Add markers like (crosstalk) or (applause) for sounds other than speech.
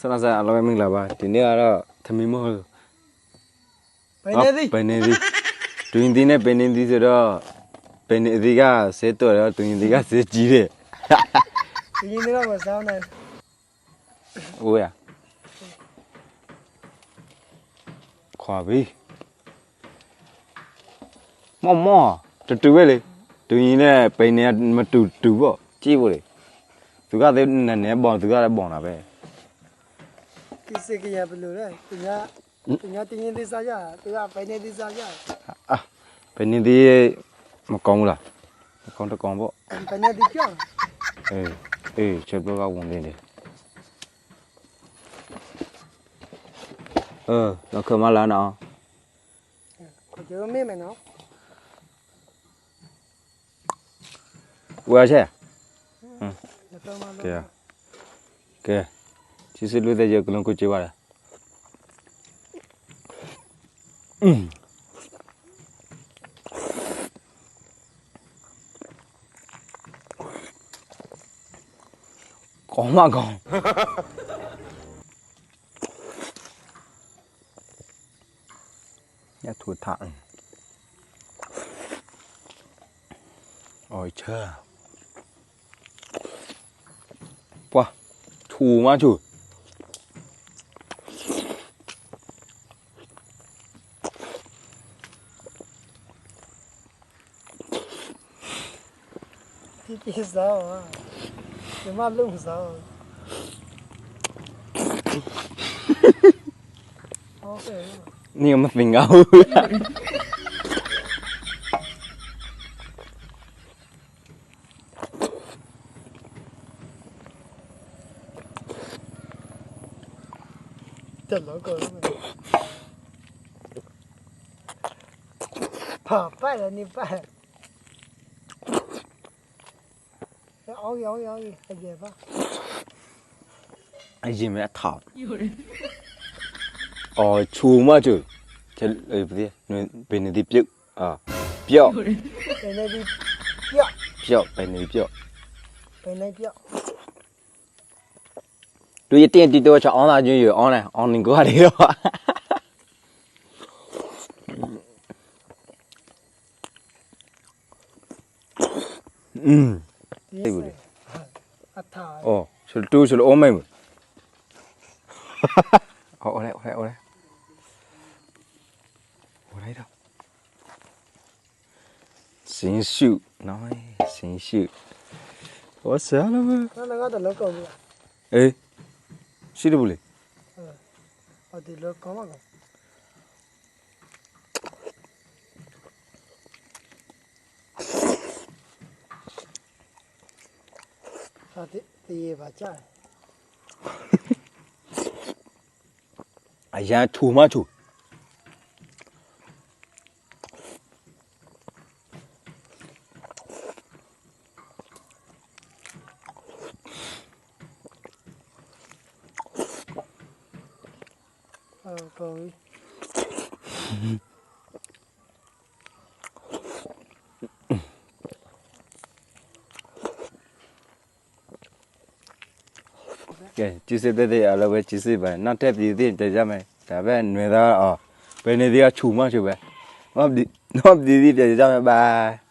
ဆန္ဒစားအလုံးမင်္ဂလာပါဒီနေ့ကတော့သမီးမဟုတ်ဘယ်နေသည်ဘယ်နေသည်တွင်သည်နဲ့ဘယ်နေသည်ဆိုတော့ဘယ်နေသည်ကဆဲတော်တော့တွင်သည်ကဆဲကြီးတယ်ဒီရင်တွေကမစားနိုင်ဟိုရခွာပြီမောင်မောင်တူတူပဲလေတွင်နဲ့ဘယ်နေကမတူတူပေါ့ကြည့်ဖို့လေသူကလည်းနည်းနည်းပေါ့သူကလည်းပေါ့တာပဲ ကိစ္စကရဘလို့လဲသူကသူကတင်းရင်သစ္စာရသူကဘယ်နေသစ္စာရ အာဘယ်နေသည်မကောင်းဘူးလားမကောင်းတကောင်ပေါ့ ဘယ်နေဒီပြောင်း အေးအေးချက်တော့ကဝင်နေတယ်เออเราเคยมาแล้วเนาะ ကိုကျိုးမေးမယ်နော် ဝယ်ချက် တော့မ ကဲကဲ chỉ xin lưu tay giờ cũng cô chị bà có mà còn nhà thủ thẳng. Ôi chờ quá, thù mà chủ. Titi sal, é maluco sal. Ni mà mình ngầu. Chết lỗi cười mình. Papa là như vậy. အောင်းရောင်းရောင်းအကျယ်ပါအရင်မဲ့ထောက်အော်ချူမချူကျလေပြေနွေဘယ်နေဒီပြုတ်အာပြော့ဘယ်နေဒီပြော့ပြော့ဘယ်နေပြော့ဘယ်နေပြော့လူရတင်တီတော့ချအောင်လာချင်းရအောင်လဲအောင်နေကိုရတယ်တော့嗯。Mm. 이거 래. 아 타. 어, 절도 절 어마이 뭐. 어, 오래 오래 오 래. 오래 라. 신 슈, 나이 신 슈. 어서라 뭐. 나 나가다 넣고 뭐. 에 이. 싫어 볼 래. 어디 넣고 막. हाँ, तो ये बचा है। (laughs) (laughs) ကဲကျေးဇူးတဲ့တဲ့အလောပဲကျေးဇူးပါနောက်ထပ်ပြည်သိတကြမယ်ဒါပဲຫນွေသားအော်ဘယ်နေသေးကခြုံမှချိုပဲနောက်ဒီနောက်ဒီဒီတကြမယ်ဘိုင်